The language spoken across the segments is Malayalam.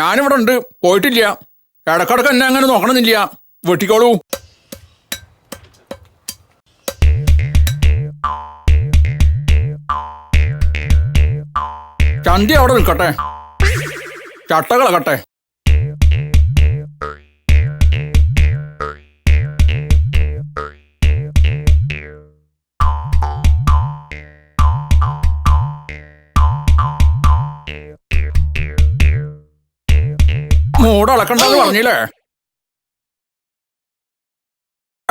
ഞാനിവിടെ ഉണ്ട്. പോയിട്ടില്ല. ഇടക്കിടക്ക് എന്നെ അങ്ങനെ നോക്കണമെന്നില്ല. വെട്ടിക്കോളൂ. ചന്തി അവിടെ നിൽക്കട്ടെ. ചട്ടകളകട്ടെ മൂട് അളക്കണ്ടെന്ന് പറഞ്ഞില്ലേ?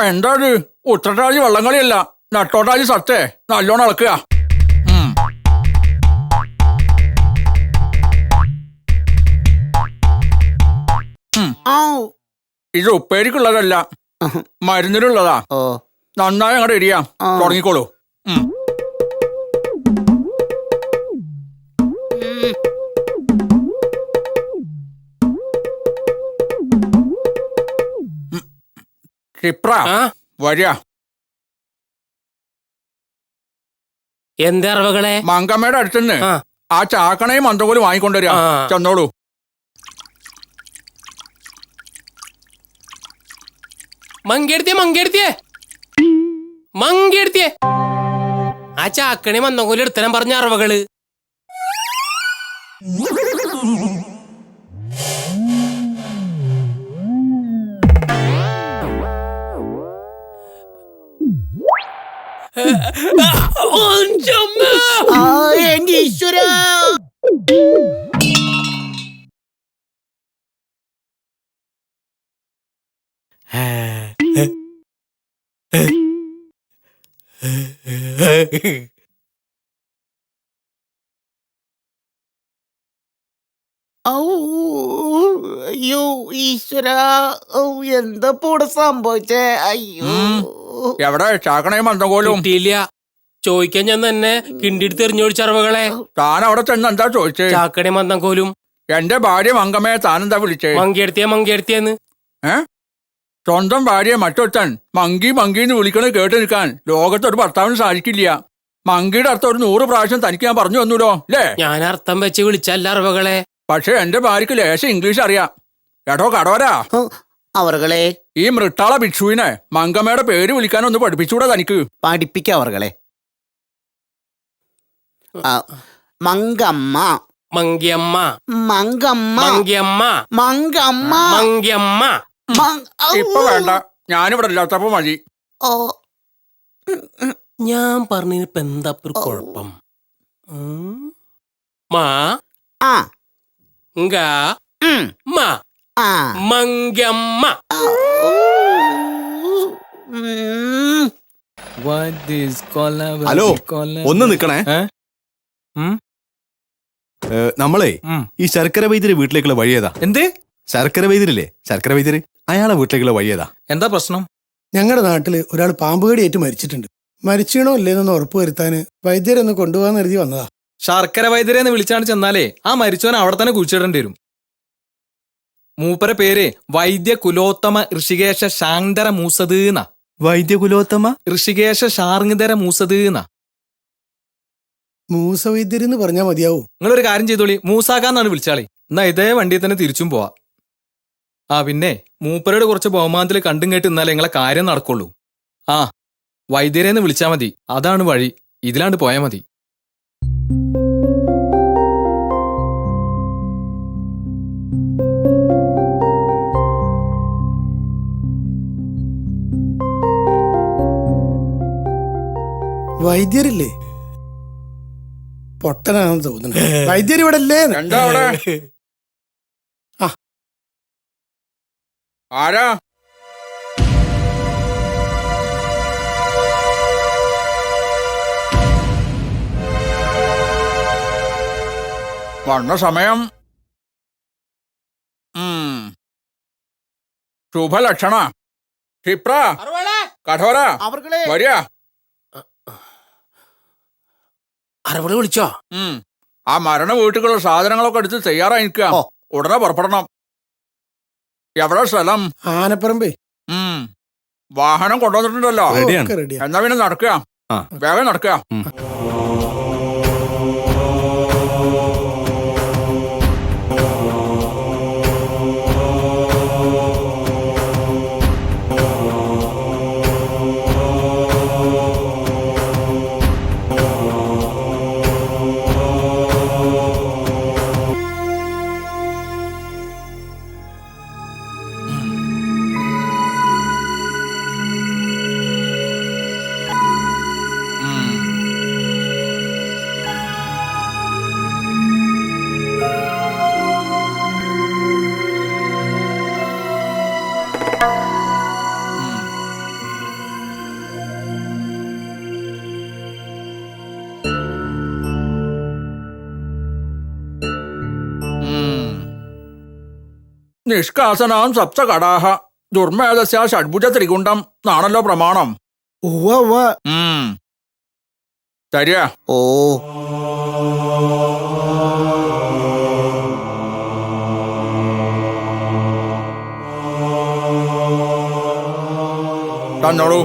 എന്താ ഇത് ഉത്രട്ടാജി വള്ളംകളിയല്ല. നട്ടോട്ടാജി സത്തേ. നല്ലോണം അളക്കുക. ഇത് ഉപ്പേരിക്കുള്ളതല്ല. മരുന്നിനുള്ളതാ. നന്നായി അങ്ങോട്ട് ഇരിയാ. തുടങ്ങിക്കോളൂ. ക്ഷിപ്ര. ആ? വരിക എന്താ അറിവുകളെ മങ്കമ്മയുടെ അടുത്തുനിന്ന് ആ. ചാക്കണയും മന്ത്രപോലും വാങ്ങിക്കൊണ്ടുവരിക. ചെന്നോളൂ. മങ്കെടുത്തിയേ മങ്കെടുത്തിയേ. മങ്കെടുത്തിയേ. ആ ചാക്കണി മന്നങ്കോലി എടുത്തനം പറഞ്ഞ അറിവുകൾ. ആ, എന്റെ ഈശ്വര ഔ, അയ്യോ ഈശ്വര ഔ എന്താ ഇവിടെ സംഭവിച്ചേ അയ്യോ എവിടെ? ചാക്കണേ മന്തകോലും കിട്ടിയില്ല. ചോദിക്കാൻ ഞാൻ തന്നെ കിണ്ടിടുത്ത് എറിഞ്ഞൊഴിച്ച അറിവുകളെ. താൻ അവിടെ ചെന്ന് എന്താ ചോദിച്ചേ? ചാക്കണേ മന്തങ്കോലും എന്റെ ഭാര്യ മങ്കമ്മയെ താനെന്താ വിളിച്ചേ? മങ്കിയെടുത്തിയ മങ്കിയെടുത്തിയെന്ന്. ഏ? സ്വന്തം ഭാര്യയെ മറ്റൊരുത്തൻ മങ്കി മങ്കി എന്ന് വിളിക്കണത് കേട്ട് നിൽക്കാൻ ലോകത്തൊരു ഭർത്താവിന് സാധിക്കില്ല. മങ്കിയുടെ അർത്ഥം ഒരു നൂറ് പ്രാവശ്യം തനിക്ക് ഞാൻ പറഞ്ഞു തന്നൂലോ? അല്ലേ ഞാൻ അർത്ഥം വെച്ച് വിളിച്ചല്ല അറിവകളെ. പക്ഷെ എന്റെ ഭാര്യക്ക് ലേശം ഇംഗ്ലീഷ് അറിയാം. എടോ കടവരാ അവർകളെ. ഈ മൃട്ടാള ഭിക്ഷുവിനെ മങ്കമ്മയുടെ പേര് വിളിക്കാൻ ഒന്ന് പഠിപ്പിച്ചൂടാ തനിക്ക്. പഠിപ്പിക്ക അവർകളെ. ആ, മങ്കമ്മ മങ്കിയമ്മ മങ്കമ്മ മങ്കിയമ്മ മങ്കമ്മ മങ്കിയമ്മ മങ്- ഔ. ഇപ്പൊ വേണ്ട. ഞാനിവിടെ ഇല്ലാത്തപ്പോ മതി. ഓ. ഞാൻ പറഞ്ഞിപ്പോ എന്താ ഒരു കുഴപ്പം? ഉം? മാ. ആങ്ക ഉം, മാ. ആ മങ്കമ്മ ഉം. ഹലോ, ഒന്ന് നിക്കണേ. നമ്മളേ ഈ ശർക്കര വൈദ്യര് വീട്ടിലേക്കുള്ള വഴിയേതാ? എന്ത്? ശർക്കര വൈദ്യരില്ലേ? ശർക്കര വൈദ്യര് അയാളെ വീട്ടിലേക്കുള്ള വഴിയേതാ? എന്താ പ്രശ്നം? ഞങ്ങളുടെ നാട്ടിൽ ഒരാൾ പാമ്പ് കടിയേറ്റ് മരിച്ചിട്ടുണ്ട്. മരിച്ചീണോ ഇല്ലേന്നൊന്ന് ഉറപ്പ് വരുത്താൻ വൈദ്യരൊന്ന് കൊണ്ടുപോകാൻ കരുതി വന്നതാ. ശർക്കര വൈദ്യരെന്ന് വിളിച്ചാണ് ചെന്നാലേ ആ മരിച്ചവൻ അവിടെ തന്നെ കുഴിച്ചിടേണ്ടി വരും. മൂപ്പര പേര് വൈദ്യ കുലോത്തമ ഋഷികേശ ശാന്തര വൈദ്യ വൈദ്യകുലോത്തമ? ഋഷികേശ ശാർങ്ങിതര മൂസ വൈദ്യരെന്ന് പറഞ്ഞാൽ മതിയാവൂ. നിങ്ങളൊരു കാര്യം ചെയ്തോളി മൂസാക്കാന്നാണ് വിളിച്ചാളി. എന്നാ ഇതേ വണ്ടിയിൽ തന്നെ തിരിച്ചും പോവാ. ആ പിന്നെ മൂപ്പരോട് കുറച്ച് ബഹുമാനത്തിൽ കണ്ടും കേട്ട് ഇന്നാലേ നിങ്ങളെ കാര്യം നടക്കുള്ളൂ. ആ വൈദ്യരെന്ന് വിളിച്ചാ മതി. അതാണ് വഴി. ഇതിലാണ്ട് പോയാ മതി. വൈദ്യരില്ലേ? പൊട്ടനാണെന്ന് തോന്നുന്നു. വൈദ്യർ ഇവിടെ അല്ലേ അവിടെ? ആ. ആരാ? വന്ന സമയം. ഉം. ശുഭലക്ഷണ. ക്ഷിപ്ര. കഠോര. അവർകളെ വരിക. അറിവുകൾ വിളിച്ചോ? ആ മരണ വീട്ടിലുള്ള സാധനങ്ങളൊക്കെ എടുത്ത് തയ്യാറായി നിൽക്കുക ഉടനെ പുറപ്പെടണം. എവിടെ സ്ഥലം? ആനപ്പറമ്പേ. ഉം. വാഹനം കൊണ്ടുവന്നിട്ടുണ്ടല്ലോ. എന്നാ പിന്നെ നടക്കുക ആ. വേഗം നടക്കുക നിഷ്കാസനാം സപ്ത കടാഹ ദുർമേധസ്യ ഷഡ്ഭുജ ത്രികുണ്ടം എന്നാണല്ലോ പ്രമാണം. ഓ. തന്നോളൂ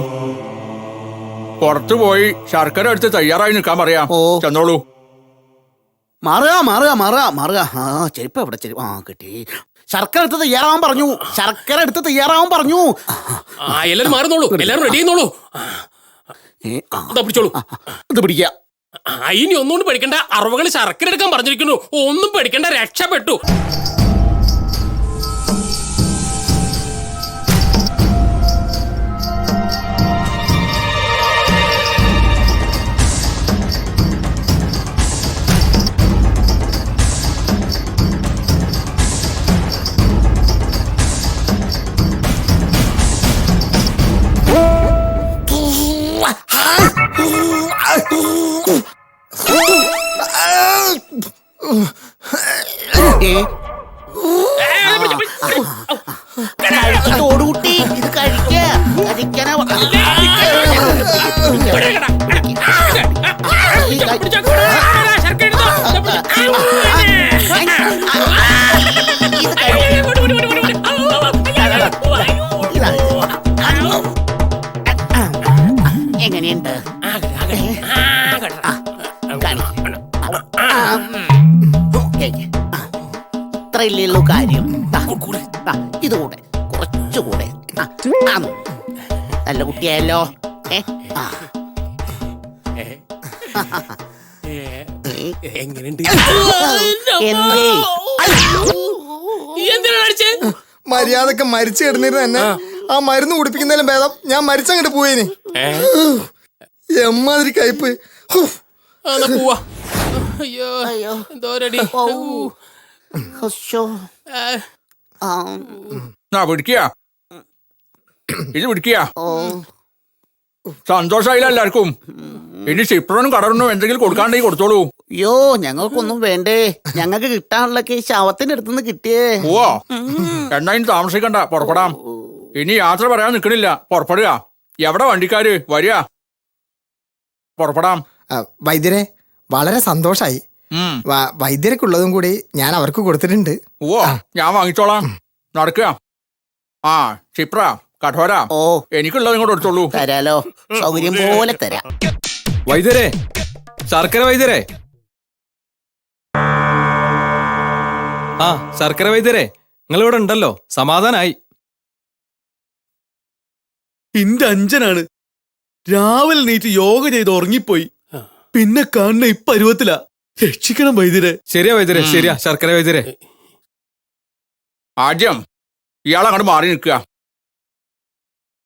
പുറത്തു പോയി ശർക്കര എടുത്ത് തയ്യാറായി നിൽക്കാൻ പറയാം. ഓ. ചെന്നോളൂ. മാറുക മാറുക മാറുക മാറുക. ആ ചെരുപ്പ് എവിടെ ചെരുപ്പ്. ആ കിട്ടി. ശർക്കര എടുത്ത് തയ്യാറാവാൻ പറഞ്ഞു. ശർക്കര എടുത്ത് തയ്യാറാവാൻ പറഞ്ഞു. ആ എല്ലാരും മാറുന്നോളൂ. എല്ലാരും റെഡി ചെയ്യുന്നോളൂ. ഇതാ പിടിച്ചോളൂ. ഇത് പിടിക്കുക. ഇനി ഒന്നുകൊണ്ട് പഠിക്കണ്ട അറവുകൾ ശർക്കര എടുക്കാൻ പറഞ്ഞിരിക്കുന്നു. ഒന്നും പഠിക്കണ്ട രക്ഷപ്പെട്ടു. കഴിച്ചിട്ടോടുകൂട്ടി ഇത് കഴിക്ക. കഴിക്കാനാ എങ്ങനെയുണ്ട്? ഇത്രയല്ലേ ഉള്ളൂ കാര്യം ഇതുകൂടെ കുറച്ചുകൂടെ. നല്ല കുട്ടിയായല്ലോ എങ്ങനെയുണ്ട് മര്യാദയ്ക്ക് മരിച്ചു കിടന്നിരുന്ന എന്നെ. ആ. മരുന്ന് കുടിപ്പിക്കുന്നതിലും ഭേദം. ഞാൻ മരിച്ചങ്ങോട്ട് പോയേന്. എമ്മാതിരി കയ്പ് പോവാ. അയ്യോ അയ്യോ. എന്തോരടി ഓ. ഹശ്ശോ. ആ, ആ. പിടിക്കുക ഇത് പിടിക്കുക ഓ. സന്തോഷമായില്ല എല്ലാവർക്കും. ഇനി സിപ്രനും കടറിനും എന്തെങ്കിലും കൊടുക്കാണ്ടെങ്കിൽ കൊടുത്തോളൂ. അയ്യോ ഞങ്ങൾക്കൊന്നും വേണ്ടേ. ഞങ്ങൾക്ക് കിട്ടാനുള്ളൊക്കെ ഈ ശവത്തിന്റെ അടുത്തുനിന്ന് കിട്ടിയേ. ഓ എന്നാ ഇനി താമസിക്കണ്ട. പുറപ്പെടാം. ഇനി യാത്ര പറയാൻ നിൽക്കണില്ല പുറപ്പെടുക. എവിടെ വണ്ടിക്കാര്? വരിക. പുറപ്പെടാം. ആ, വൈദ്യരെ വളരെ സന്തോഷായി. വൈദ്യർക്കുള്ളതും കൂടി ഞാൻ അവർക്ക് കൊടുത്തിട്ടുണ്ട്. ഓ ഞാൻ വാങ്ങിച്ചോളാം. നടക്കുക. ആ ക്ഷിപ്ര കഠോര. ഓ. എനിക്കുള്ളതും കൂടെ എടുത്തോളൂ തരാലോ. സൗകര്യം പോലെ തരാം. വൈദ്യരെ ശർക്കര വൈദ്യരെ. ആ ശർക്കര വൈദ്യരെ നിങ്ങൾ ഇവിടെ ഉണ്ടല്ലോ. സമാധാനായി. ഇന്റെ അഞ്ചനാണ്. രാവിലെ നീറ്റ് യോഗ ചെയ്ത് ഉറങ്ങിപ്പോയി. പിന്നെ കാണുന്ന ഇപ്പരുവത്തിലാ രക്ഷിക്കണം വൈദ്യരെ. ശരിയാ വൈദ്യരെ ശരിയാ ശർക്കര വൈദ്യരെ. ആദ്യം ഇയാൾ അങ്ങോട്ട് മാറി നിൽക്കുക.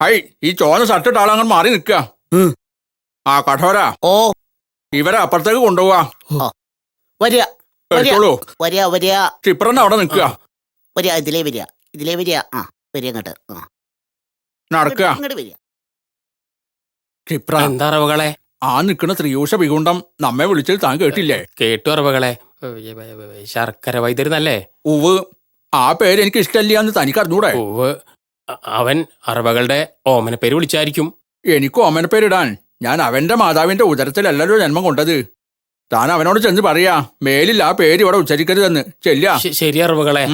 ഹൈ ഈ ചോന്ന ഷർട്ടിട്ട് ആളെ അങ്ങോട്ട് മാറി നിൽക്കുക. ആ. കഠോര. ഓ. ഇവരെ അപ്പുറത്തേക്ക് കൊണ്ടുപോവാ. വരിക വരിക എടുത്തോളൂ. വരിക വരിക. ക്ഷിപ്രന്റെ അവിടെ നിൽക്കുക. വരിക ഇതിലേ വരിക ഇതിലേ വരിക. ആ വരിക അങ്ങോട്ട്. ആ. നടക്കുക. ഇങ്ങോട്ട് വരിക. ക്ഷിപ്ര. എന്താ ആ നിൽക്കുന്ന ത്രിയൂഷ വികുണ്ടം നമ്മെ വിളിച്ചത് താൻ കേട്ടില്ലേ? കേട്ടു അറവുകളെ. ശർക്കര വൈദ്യരുന്നല്ലേ? ഉവ്. ആ പേര് എനിക്ക് ഇഷ്ടമല്ല എന്ന് തനിക്ക് അറിഞ്ഞൂടെ ഉവ് അവൻ അറവകളുടെ ഓമന പേര് വിളിച്ചായിരിക്കും. എനിക്ക് ഓമന പേരിടാൻ. ഞാൻ അവന്റെ മാതാവിന്റെ ഉദരത്തിലല്ലല്ലോ ജന്മം കൊണ്ടത്. താൻ അവനോട് ചെന്ന് പറയാ മേലില്ല ആ പേര് ഇവിടെ ഉച്ചരിക്കരുതെന്ന്. ചെല്ല ശ- ശരി അറിവുകളെ.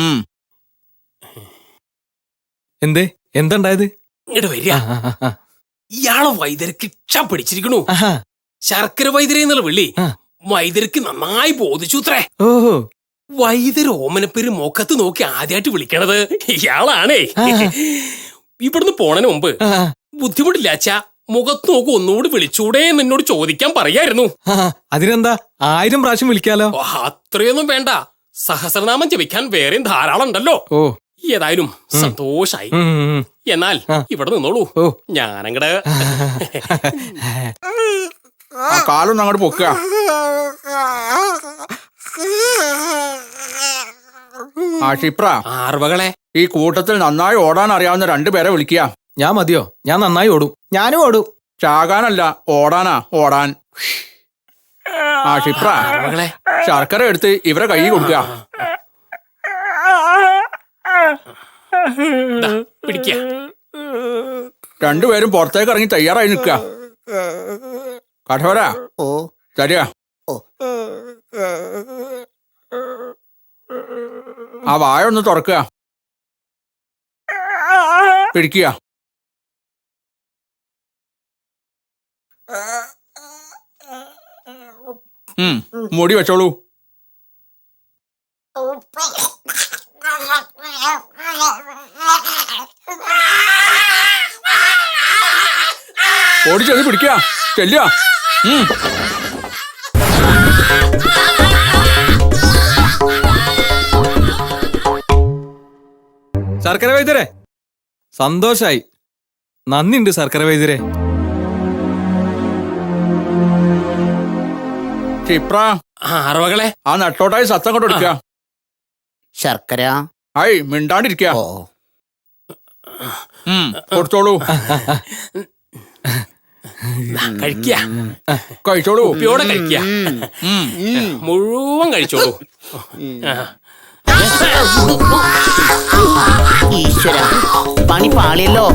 എന്തേ? എന്താണ്ടായത്? ഇങ്ങോട്ട് വരിക. ആ, ആ, ആ, ഇയാളെ വൈദ്യർക്ക് ഇഷ്ടം പിടിച്ചിരിക്കണു. ശർക്കര വൈദ്യരെ എന്നുള്ള വിളി. വൈദ്യർക്ക് നന്നായി ബോധിച്ചു അത്രേ. ഓഹോ. വൈദ്യർ ഓമനപ്പേര് മുഖത്ത് നോക്കി ആദ്യമായിട്ട് വിളിക്കണത് ഇയാളാണേ. ഇവിടുന്ന് പോണതിന് മുമ്പ് ബുദ്ധിമുട്ടില്ല അച്ഛാ. മുഖത്ത് നോക്കി ഒന്നുകൂടി വിളിച്ചൂടെ എന്ന് എന്നോട് ചോദിക്കാൻ പറയായിരുന്നു. അതിനെന്താ? ആയിരം പ്രാവശ്യം വിളിക്കാലോ? അത്രയൊന്നും വേണ്ട. സഹസ്രനാമം ജപിക്കാൻ വേറെയും ധാരാളം ഉണ്ടല്ലോ ഓ. ഏതായാലും സന്തോഷായി. എന്നാൽ. ഇവിടെ നിന്നോളൂ. ഞാനങ്ങടെ കാലൊന്നും അങ്ങോട്ട് പൊക്കുക. ആ ക്ഷിപ്ര ആർവകളെ. ഈ കൂട്ടത്തിൽ നന്നായി ഓടാൻ അറിയാവുന്ന രണ്ടുപേരെ വിളിക്കുക. ഞാൻ മതിയോ? ഞാൻ നന്നായി ഓടും. ഞാനും ഓടും. ചാകാനല്ല ഓടാനാ ഓടാൻ. ആ ക്ഷിപ്ര ആർവകളെ. ശർക്കര എടുത്ത് ഇവരെ കൈ കൊടുക്കുക. പിടിക്ക. രണ്ടുപേരും പുറത്തേക്ക് ഇറങ്ങി തയ്യാറായി നിൽക്കുക. കഠോര. ഓ. തരിക. ആ വായ ഒന്ന് തുറക്കുക. പിടിക്കുക. മുടി വെച്ചോളൂ. ഓടിച്ചെന്ന് പിടിക്കുക. ചെല്ലുക. ശർക്കര വൈദ്യരെ. സന്തോഷായി. നന്ദിയുണ്ട് ശർക്കര വൈദ്യരെ. ക്ഷിപ്ര. ആ അറവകളെ. ആ നട്ടോട്ടായി സത്തം കൊണ്ട് എടുക്കുക. ശർക്കര. ഐ മിണ്ടാണ്ടിരിക്കുക ഓ. ഉം കൊടുത്തോളൂ. കഴിക്കുക കഴിച്ചോളൂ. ഉപ്പിയോടെ കഴിക്കുക ഉം. മുഴുവൻ കഴിച്ചോളൂ. ഈശ്വര പണി പാളിയല്ലോ.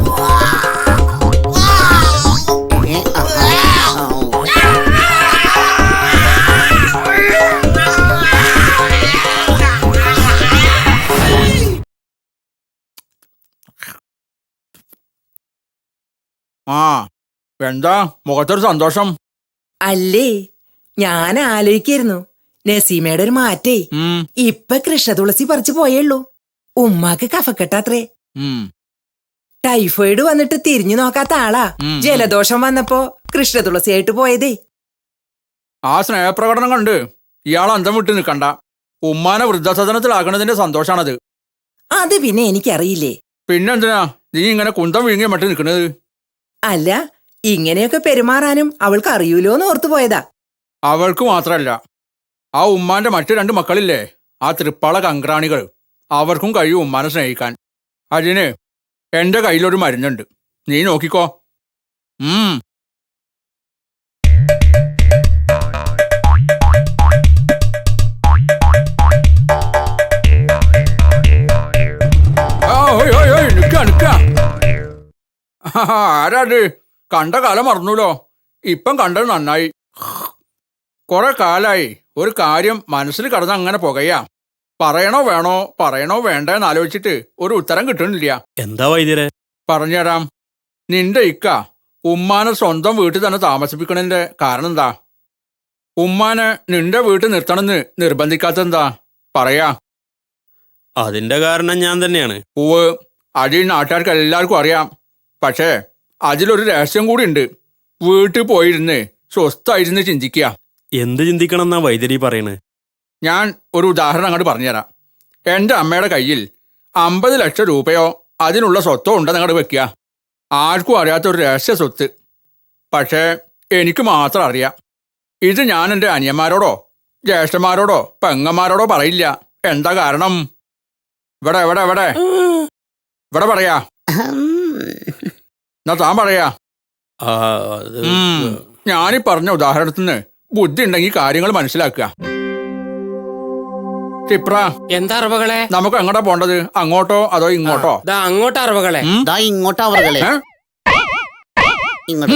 ആ എന്താ മുഖത്തൊരു സന്തോഷം? അല്ലേ ഞാൻ ആലോചിക്കായിരുന്നു. നസീമയുടെ ഒരു മാറ്റേ. ഇപ്പൊ കൃഷ്ണ തുളസി പറിച്ചു പോയുള്ളൂ ഉമ്മാക്ക് കഫക്കെട്ടാത്രേ. ടൈഫോയിഡ് വന്നിട്ട് തിരിഞ്ഞു നോക്കാത്ത ആളാ. ജലദോഷം വന്നപ്പോ കൃഷ്ണ തുളസിയായിട്ട് പോയതേ. ആ സ്നേഹപ്രകടനം കണ്ട് ഇയാൾ അന്തം വിട്ട് നിൽക്കണ്ട. ഉമ്മാനെ വൃദ്ധസദനത്തിലാക്കണതിന്റെ സന്തോഷാണത്. അത് പിന്നെ എനിക്കറിയില്ലേ. പിന്നെന്തിനാ നീ ഇങ്ങനെ കുന്തം വിഴുങ്ങിയ മട്ട് നിൽക്കണത് അല്ല ഇങ്ങനെയൊക്കെ പെരുമാറാനും അവൾക്ക് അറിയൂലോന്ന് ഓർത്തു പോയതാ. അവൾക്ക് മാത്രല്ല. ആ ഉമ്മാന്റെ മറ്റു രണ്ട് മക്കളില്ലേ ആ തൃപ്പാള കങ്ക്രാണികൾ അവർക്കും കഴിയും ഉമ്മാനെ സ്നേഹിക്കാൻ. അതിന് എന്റെ കയ്യിലൊരു മരുന്നുണ്ട്. നീ നോക്കിക്കോ. ഉം. ആരാത് കണ്ട കാലം മറന്നൂലോ? ഇപ്പം കണ്ടത് നന്നായി. കുറെ കാലായി. ഒരു കാര്യം മനസ്സിൽ കടന്ന് അങ്ങനെ പുകയാ. പറയണോ വേണോ? പറയണോ വേണ്ട എന്ന് ആലോചിച്ചിട്ട് ഒരു ഉത്തരം കിട്ടുന്നില്ല. എന്താ വൈദ്യരെ? പറഞ്ഞുതരാം. നിന്റെ ഇക്ക ഉമ്മാനെ സ്വന്തം വീട്ടിൽ തന്നെ താമസിപ്പിക്കണതിന്റെ കാരണം എന്താ ഉമ്മാനെ നിന്റെ വീട്ടിൽ നിർത്തണമെന്ന് നിർബന്ധിക്കാത്തെന്താ പറയാ. അതിന്റെ കാരണം ഞാൻ തന്നെയാണ്. ഓ അടി നാട്ടുകാർക്ക് എല്ലാവർക്കും അറിയാം. പക്ഷേ അതിലൊരു രഹസ്യം കൂടി ഉണ്ട്. വീട്ടിൽ പോയിരുന്ന് സ്വസ്ഥായിരുന്ന് ചിന്തിക്കുക. എന്ത് ചിന്തിക്കണം എന്നാ വൈദ്യരി പറയണത് ഞാൻ ഒരു ഉദാഹരണം അങ്ങോട്ട് പറഞ്ഞുതരാം. എന്റെ അമ്മയുടെ കയ്യിൽ അമ്പത് ലക്ഷം രൂപയോ അതിനുള്ള സ്വത്തോ ഉണ്ടെന്ന് അങ്ങോട്ട് വെക്കുക. ആർക്കും അറിയാത്ത ഒരു രഹസ്യ സ്വത്ത്. പക്ഷേ എനിക്ക് മാത്രം അറിയാം. ഇത് ഞാൻ എന്റെ അനിയന്മാരോടോ ജ്യേഷ്ഠന്മാരോടോ പെങ്ങന്മാരോടോ പറയില്ല. എന്താ കാരണം? ഇവിടെ എവിടെ എവിടെ ഇവിടെ പറയാ. എന്നാ താൻ പറയാ? ഞാനീ പറഞ്ഞ ഉദാഹരണത്തിന് ബുദ്ധി ഉണ്ടെങ്കിൽ കാര്യങ്ങൾ മനസ്സിലാക്കുക. ക്ഷിപ്ര എന്താ അറവകളെ? നമുക്ക് എങ്ങോട്ടാ പോണ്ടത്? അങ്ങോട്ടോ അതോ ഇങ്ങോട്ടോ? ദാ അങ്ങോട്ട് അറവകളെ. ദാ ഇങ്ങോട്ടാ അവർകളെ ഇങ്ങോട്ട്.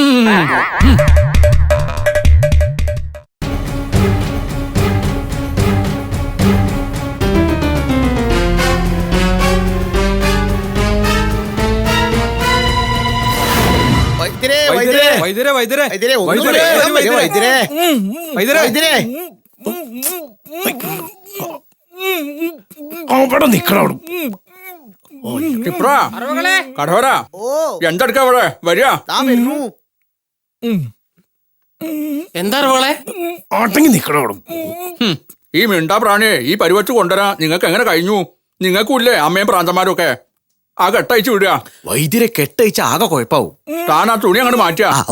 വൈദ്യരെ വൈദ്യരെ വൈദ്യരെ. വൈദ്യരെ വൈദ്യരെ ഒന്ന് വൈദ്യരെ, വരൂ, വൈദ്യരെ. വൈദ്യരെ. വൈദ്യരെ. അവിടെ നിക്കണം ക്ഷിപ്ര കടവര ഇവിടെ വരിക. എന്താ അറവകളെ? ആട്ടെങ്കിൽ നിക്കണം അവിടെ. ഈ മിണ്ടാ പ്രാണിയെ ഈ പരിവച്ച് കൊണ്ടുവരാ നിങ്ങൾക്ക് എങ്ങനെ കഴിഞ്ഞു? നിങ്ങൾക്കുമില്ലേ അമ്മയും പ്രാന്തന്മാരും ഒക്കെ ആ കെട്ടയച്ചു വിടുക. വൈദ്യരെ കെട്ടയച്ച ആകെ കുഴപ്പാവും. താൻ ആ തുണി അങ്ങോട്ട് മാറ്റുക.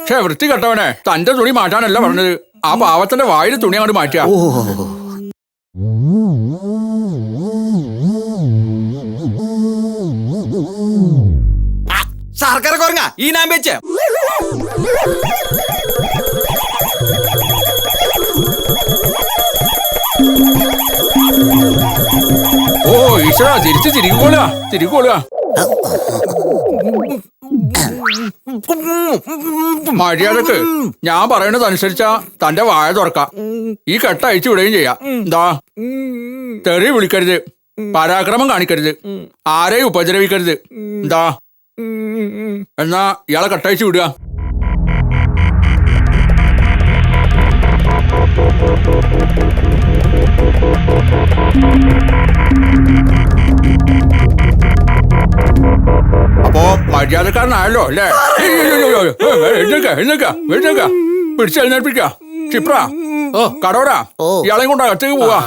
പക്ഷേ വൃത്തി കെട്ടവനെ. തന്റെ തുണി മാറ്റാനല്ല പറഞ്ഞത്. ആ പാവത്തിന്റെ വായിൽ തുണി അങ്ങോട്ട് മാറ്റുക. ഓ. സർക്കാർ കുറങ്ങ ഈ നാം വെച്ച. ഈശ്വര തിരിച്ച് തിരികോളുക തിരികോളുക മര്യാദയ്ക്ക് ഞാൻ പറയണത് അനുസരിച്ചാ തന്റെ വായ തുറക്കാം. ഈ കെട്ട അയച്ചു വിടുകയും ചെയ്യാം. എന്താ തെറി വിളിക്കരുത് പരാക്രമം കാണിക്കരുത് ആരെയും ഉപദ്രവിക്കരുത്. എന്താ എന്നാ ഇയാളെ കെട്ടയച്ചു വിടുക. മര്യാദക്കാരനായല്ലോ അല്ലേ? പിടിച്ചെഴുന്നേൽപ്പിക്ക ക്ഷിപ്ര ഓ കടോടാ ഓ. ഇയാളെയും കൊണ്ട് അകത്തേക്ക് പോവാ.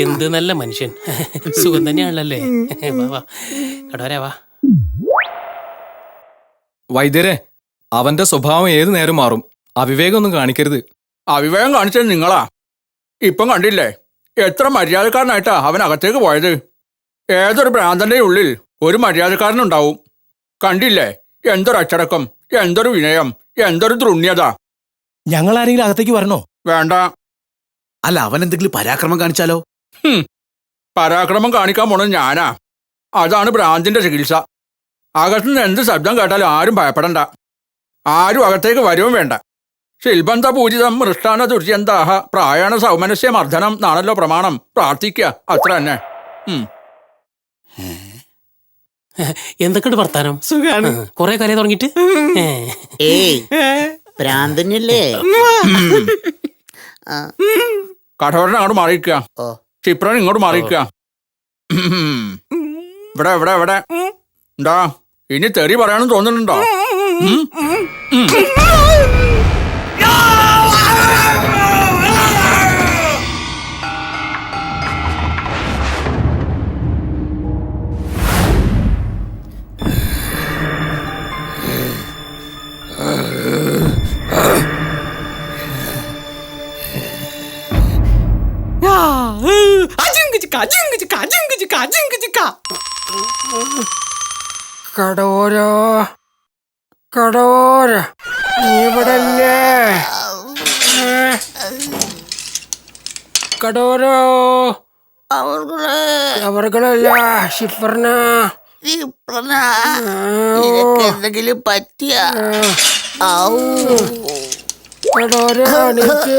എന്ത് നല്ല മനുഷ്യൻ. സുഖം തന്നെയാണല്ലേ? വാ വാ. വൈദ്യരെ അവന്റെ സ്വഭാവം ഏത് നേരം മാറും? അവിവേകമൊന്നും കാണിക്കരുത്. അവിവേകം കാണിച്ചത് നിങ്ങളാ. ഇപ്പം കണ്ടില്ലേ? എത്ര മര്യാദക്കാരനായിട്ടാ അവൻ അകത്തേക്ക് പോയത്? ഏതൊരു ഭ്രാന്തന്റെ ഉള്ളിൽ ഒരു മര്യാദക്കാരനുണ്ടാവും. കണ്ടില്ലേ? എന്തൊരു അച്ചടക്കം എന്തൊരു വിനയം എന്തൊരു ദ്രുണ്യത ഞങ്ങൾ ആരെങ്കിലും അകത്തേക്ക് വരണോ? വേണ്ട. അല്ല അവൻ എന്തെങ്കിലും പരാക്രമം കാണിച്ചാലോ? പരാക്രമം കാണിക്കാൻ പോണത് ഞാനാ. അതാണ് ഭ്രാന്തിന്റെ ചികിത്സ. അകത്തുനിന്ന് എന്ത് ശബ്ദം കേട്ടാലും ആരും ഭയപ്പെടണ്ട. ആരും അകത്തേക്ക് വരുവും വേണ്ട. ശിൽബന്ധ പൂജിതം മൃഷ്ടാന ദുര്യന്താഹ പ്രായണ സൗമനസ്യ മർദ്ദനം എന്നാണല്ലോ പ്രമാണം. പ്രാർത്ഥിക്കുക അത്ര തന്നെ. ഉം. എന്തൊക്കെയുണ്ട് വർത്താനം? സുഖാണ്. കൊറേ കാര്യം തുടങ്ങിട്ട്. ഏയ് കഠോരൻ അങ്ങോട്ട് മാറിയിരിക്കുക ഓ. ക്ഷിപ്രൻ ഇങ്ങോട്ട് മാറിയിരിക്കുക. ഇവിടെ ഇവിടെ ഇവിടെ എന്താ ഇനി തെറി പറയാനും തോന്നുന്നുണ്ടോ? ഉം? ഉം. കടോരോ കടോര നീ ഇവിടല്ലേ? കടോരോ അവർകൾ അവർകളല്ല ഷിഫർന ഈ പ്രണ നിനക്ക് എന്തെങ്കിലും പറ്റിയ? ഔ. കടോര എനിക്ക്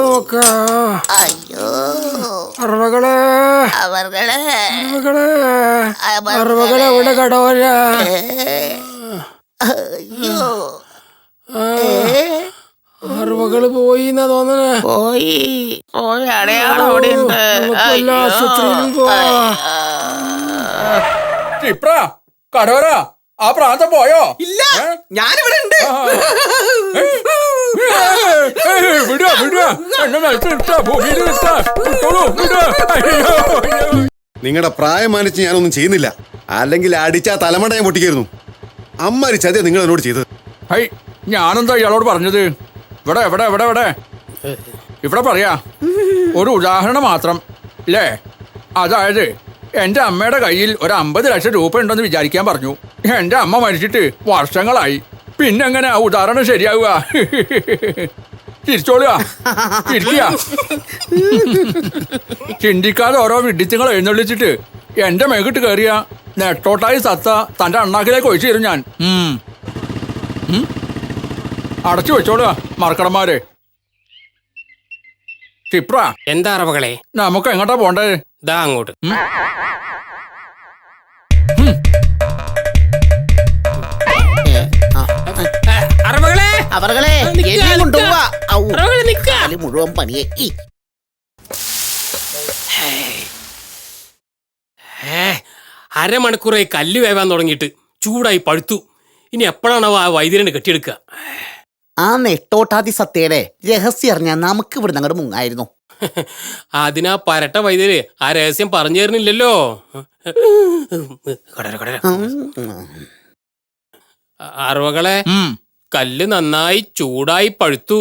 നോക്ക. അയ്യോ. അവർകളെ കടോര അയ്യോ. പോയി എന്നാ തോന്നണേ. പോയി. പോയി അടയാളം അവിടെ ഉണ്ട് ആശുപത്രിയിലും പോവാ. ക്ഷിപ്ര കഠോര ആ പ്രാന്തം പോയോ? ഇല്ല. ഞാനിവിടെ ഉണ്ട് വിടുക വിടുക എന്നെ നിങ്ങളുടെ പ്രായം മാനിച്ച് ഞാനൊന്നും ചെയ്യുന്നില്ല. അല്ലെങ്കിൽ അടിച്ചാ ഞാൻ പൊട്ടിക്കായിരുന്നു അമ്മരി ചതിയ നിങ്ങൾ എന്നോട് ചെയ്തത്. ഹൈ ഞാനെന്താ ഇയാളോട് പറഞ്ഞത്? ഇവിടെ എവിടെ എവിടെ എവിടെ ഇവിടെ പറയാ ഒരു ഉദാഹരണം മാത്രം. അല്ലേ അതായത് എന്റെ അമ്മയുടെ കയ്യിൽ ഒരു അമ്പത് ലക്ഷം രൂപ ഉണ്ടെന്ന് വിചാരിക്കാൻ പറഞ്ഞു. എന്റെ അമ്മ മരിച്ചിട്ട് വർഷങ്ങളായി. പിന്നെ എങ്ങനെ ഉദാഹരണം ശരിയാവുക. തിരിച്ചോളുക. ചിരിക്കുക ചിന്തിക്കാതെ ഓരോ വിഡിത്തങ്ങൾ എഴുന്നള്ളിച്ചിട്ട് എന്റെ മേക്കിട്ട് കയറിയ നെട്ടോട്ടായി സത്ത തന്റെ അണ്ണാക്കിലേക്ക് ഒഴിച്ചു തരും ഞാൻ? അടച്ചു വെച്ചോളുക മറക്കടന്മാരെ ക്ഷിപ്ര എന്താ അറബകളെ നമുക്ക് എങ്ങോട്ടാ പോണ്ടേ? ദാ അങ്ങോട്ട്. അവർകളെ കൊണ്ടുപോവാ കാൽ മുഴുവൻ പണിയെ അരമണിക്കൂറായി കല്ല് വേവാൻ തുടങ്ങിയിട്ട് ചൂടായി പഴുത്തു ഇനി എപ്പോഴാണ് ആ വൈദ്യരനെ കെട്ടിയെടുക്കുക ആ നെട്ടോട്ടാതി സത്യയുടെ രഹസ്യം അറിഞ്ഞാൽ നമുക്ക് ഇവിടെ അങ്ങോട്ട് മുങ്ങായിരുന്നു അതിനാ പരട്ട വൈദ്യര് ആ രഹസ്യം പറഞ്ഞു തരുന്നില്ലല്ലോ കടര കടര അറവകളെ. കല്ല് നന്നായി ചൂടായി പഴുത്തു.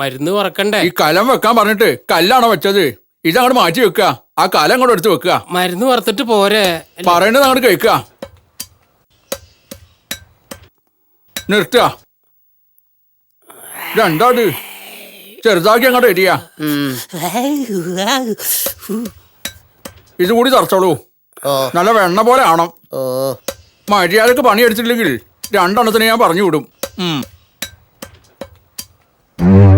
മരുന്ന് മറക്കണ്ടേ ഈ കലം വെക്കാൻ പറഞ്ഞിട്ട് കല്ലാണോ വെച്ചത്? ഇതങ്ങോട്ട് മാറ്റി വെക്കുക. ആ കലം അങ്ങോട്ട് എടുത്ത് വെക്കുക. മരുന്ന് വറുത്തിട്ട് പോരെ. പറയണത് അങ്ങോട്ട് കഴിക്കുക നിർത്തുക. രണ്ടാട് ചെറുതാക്കി അങ്ങോട്ട് എരിയാ. ഇത് കൂടി തറച്ചോളൂ നല്ല വെണ്ണ പോലെ ആണോ. മര്യാദയ്ക്ക് പണിയെടുത്തില്ലെങ്കിൽ രണ്ടെണ്ണത്തിന് ഞാൻ പറഞ്ഞു വിടും. ഉം. എന്താ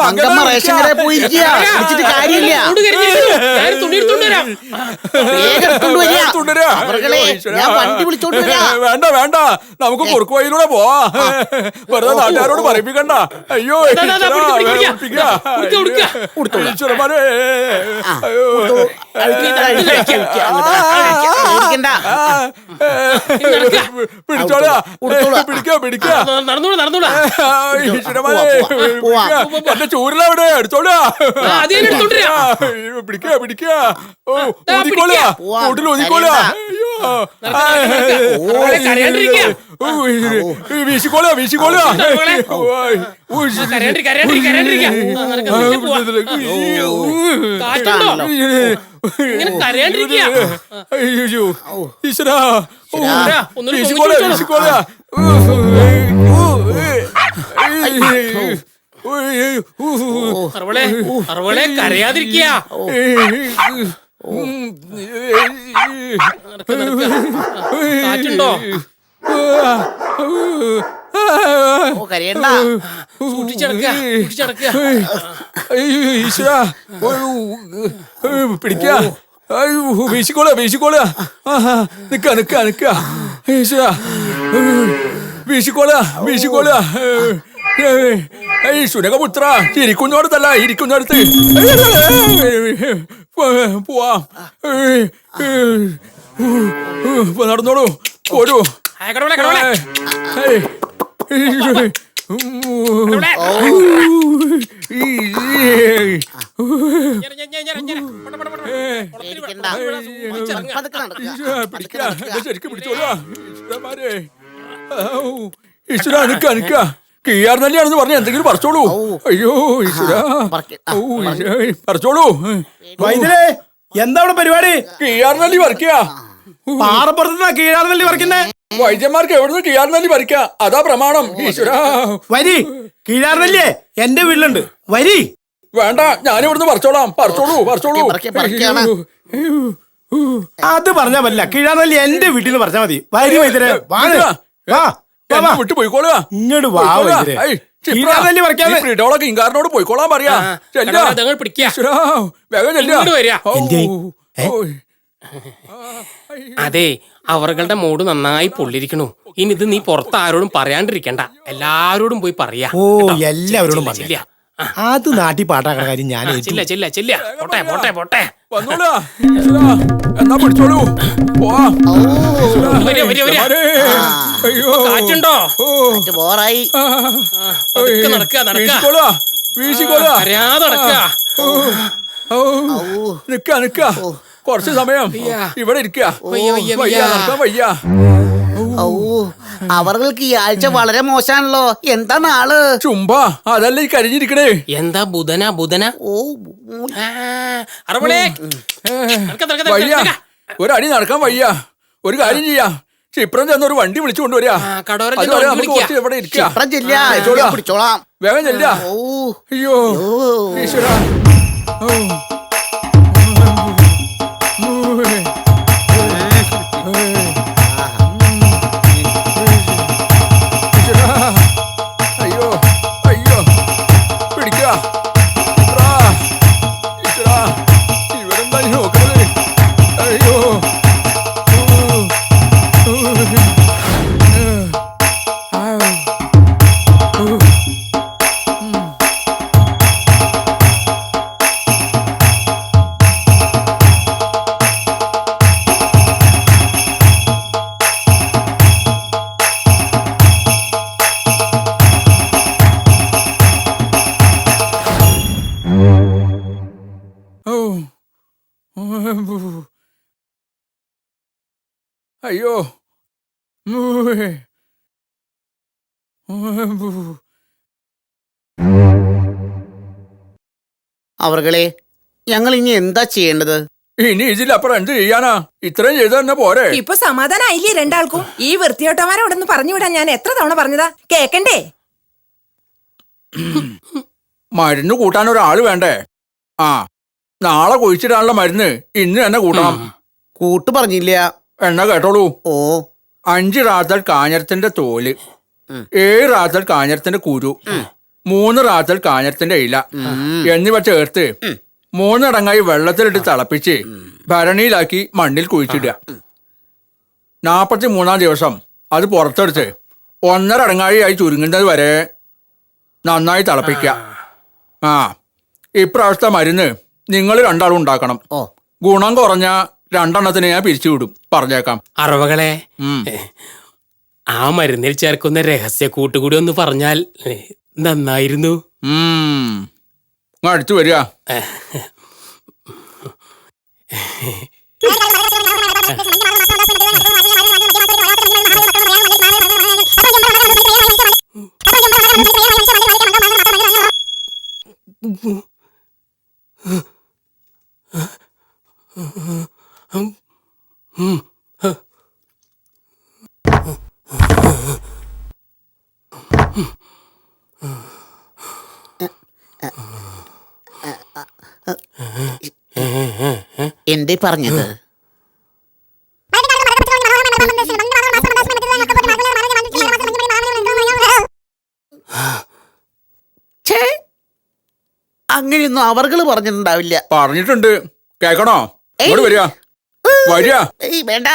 മങ്കമ്മ റേഷൻ കടയിൽ പോയിരിക്കുക വിളിച്ചിട്ട് കാര്യമില്ല ഞാൻ വണ്ടി വിളിച്ചോണ്ട് വേണ്ട വേണ്ട നമുക്ക് കുറുക്ക് വഴിയിലൂടെ പോവാ വെറുതെ നാട്ടുകാരോട് പറയിപ്പിക്കണ്ട അയ്യോ ഈശ്വരമാരെ. അയ്യോ. പേടിക്കണ്ട. നടക്ക. പിടിച്ചോളാ ഉടുത്തോളാം. പിടിക്കാ പിടിക്കാ നടന്നോളൂ നടന്നോളൂ ഈശ്വരന്മാരെ പോവാം, പോവാം. പിടിക്കാ. എന്റെ ചൂരിലവിടെ എടുത്തോളാ ആ, അത് ഞാൻ എടുത്തോണ്ട് വരാം. പിടിക്കാ പിടിക്കാ ഓ ദാ, ഊതിക്കോളാ പിടിക്കാ. പോവാം. കൂട്ടിൽ ഊതിക്കോളാ കരയണ്ട. അയ്യോ നടക്ക, നടക്ക. അവളെ കരയാണ്ടിരിക്ക. ഓ, ഈ വീശിക്കോളാ വീശിക്കോളാ അവളെ. ഓയ്, ഓയ്, ശരി. കരയാണ്ടി കരയാണ്ടി കരയാണ്ടിരിക്ക ആ, നടക്ക, ആ, കാറ്റുണ്ടോ അയ്യോ ഈശ്വരാ കരയാതിരിക്കുക. കാറ്റുണ്ടോ ഓ കരയണ്ട സൂക്ഷിച്ചടക്കുക സൂക്ഷിച്ചടക്കുക ഈശ്വര പിടിക്ക അയ്യോ വീശിക്കോളാ വീശിക്കോളാ നിക്ക നിക്ക നിക്ക ഈശ്വര വീശിക്കോളാ വീശിക്കോളാ ശുനകപുത്ര ഇരിക്കുന്നിടത്തല്ല ഇരിക്കുന്നിടത്ത് പോവാം നടന്നോളൂ പോരൂ ശരിക്കും പിടിച്ചോളാ ഈശ്വര നിക്ക നിക്ക കിയാർ നല്ലിയാണെന്ന് പറഞ്ഞ എന്തെങ്കിലും പറിച്ചോളൂ അയ്യോ ഈശ്വര പറിച്ചോളൂ വൈദ്യരെ എന്താ പരിപാടി കിയാർ നെല്ലി പറിക്കുക പാറപ്പുറത്തുനിന്നാ പറിക്കുന്നേ വൈദ്യന്മാർക്ക് എവിടുന്ന് കിയാർ നെല്ലി പറിക്കുക അതാ പ്രമാണം. ഈശ്വര. വരി കീഴാർന്നല്ലേ എന്റെ വീട്ടിലുണ്ട്. വരി. വേണ്ട ഞാനിവിടുന്ന് പറിച്ചോളാം. പറിച്ചോളൂ പറിച്ചോളൂ. പറിക്ക, പറിക്കാണ്. അത് പറഞ്ഞാ പറ്റില്ല. കീഴാർന്നല്ലി എന്റെ വീട്ടിൽ നിന്ന് പറഞ്ഞാ മതി. വരി വൈദ്യരെ വാ വാ, വാ, വാ. വിട്ട് പോയിക്കോളുക. ഇങ്ങോട്ട് വാ വൈദ്യരെ കീഴാർന്നല്ലി പറിക്കാതെ. ഫ്രീഡോളൊക്കെ ഇങ്കാരനോട് പോയിക്കോളാം പറയാ. ആ, ചെല്ലാ. കടവളെ അതങ്ങൾ പിടിക്കുക. ഈശ്വരാ, വേഗം ചെല്ലുക. ഇങ്ങോട്ട് വരിക. ഓ, എന്തേ? ഏ? ഓയ്. അതെ അവരുടെ മൂട് നന്നായി പൊള്ളിരിക്കണു ഇനി ഇത് നീ പുറത്ത് ആരോടും പറയാണ്ടിരിക്കണ്ട. എല്ലാരോടും പോയി പറയാ. ഓ എല്ലാവരോടും പറഞ്ഞില്ല. അത് നാട്ടി പാട്ടാക്കണ കാര്യം ഞാൻ ചില്ല ചില്ല ചില്ല. പോട്ടെ പോട്ടെ പോട്ടെ. എന്നാ. അയ്യോ. കാറ്റുണ്ടോ? ബോറായി. നടക്കുക നടക്കുക വീശിക്കോളുക. അറിയാതെ നടക്കുക ഓ, നിക്ക നിക്ക. കുറച്ച് സമയം. ഇവിടെ ഇരിക്കുക. നടക്കാൻ വയ്യ. ഓ അവർക്ക് ഈ ആഴ്ച വളരെ മോശാണല്ലോ എന്താ നാൾ? ചുംബ അതല്ല ഈ കരിഞ്ഞിരിക്കണേ. എന്താ ബുധന ബുധന? ഓ വയ്യ. ഒരടി നടക്കാൻ വയ്യ. ഒരു കാര്യം ചെയ്യാ. ക്ഷിപ്രം ചെന്ന് ഒരു വണ്ടി വിളിച്ചു കൊണ്ടുവരാം വേഗം ചെല്ല ഓ അയ്യോ. ഈശ്വര. ഓ. പിടിക്കുക അവർകളെ ഞങ്ങൾ ഇനി എന്താ ചെയ്യേണ്ടത്? ഇനി ഇതിലപ്പുറം എന്ത് ചെയ്യാനാ? ഇത്രയും ചെയ്ത് തന്നെ പോരെ? ഇപ്പൊ സമാധാനായില്ലേ രണ്ടാൾക്കും? ഈ വൃത്തിയോട്ടമാരെ അവിടെ നിന്ന് പറഞ്ഞു വിടാൻ ഞാൻ എത്ര തവണ പറഞ്ഞതാ? കേക്കണ്ടേ? മരുന്ന് കൂട്ടാൻ ഒരാൾ വേണ്ടേ? ആ നാളെ കുഴിച്ചിടാനുള്ള മരുന്ന് ഇന്ന് തന്നെ കൂട്ടണം. കൂട്ട് പറഞ്ഞില്ല. എണ്ണ കേട്ടോളൂ. ഓ. അഞ്ച് റാത്തൽ കാഞ്ഞരത്തിന്റെ തോൽ. ഏഴ് റാത്തൽ കാഞ്ഞരത്തിന്റെ കുരു. മൂന്ന് റാത്തൽ കാഞ്ഞത്തിന്റെ ഇല. എന്നിവ ചേർത്ത് മൂന്നടങ്ങായി വെള്ളത്തിലിട്ട് തിളപ്പിച്ച് ഭരണിയിലാക്കി മണ്ണിൽ കുഴിച്ചിടുക. നാപ്പത്തി മൂന്നാം ദിവസം അത് പുറത്തെടുത്ത് ഒന്നര അടങ്ങാഴിയായി ചുരുങ്ങുന്നത് വരെ നന്നായി തിളപ്പിക്കുക. ആ ഇപ്രാവശ്യത്തെ മരുന്ന് നിങ്ങൾ രണ്ടാളും ഉണ്ടാക്കണം. ഗുണം കുറഞ്ഞ രണ്ടെണ്ണത്തിന് ഞാൻ പിരിച്ചുവിടും പറഞ്ഞേക്കാം. അറവകളെ ആ മരുന്നിൽ ചേർക്കുന്ന രഹസ്യ കൂട്ടുകൂടി ഒന്ന് പറഞ്ഞാൽ നന്നായിരുന്നു. അടുത്തു വരിക വരിക. എന്തേ പറഞ്ഞത്? അങ്ങനെയൊന്നും അവർകൾ പറഞ്ഞിട്ടുണ്ടാവില്ല. പറഞ്ഞിട്ടുണ്ട്. കേക്കണോ? ഇങ്ങോട്ട് വരിക. വരിക. ഈ വേണ്ട.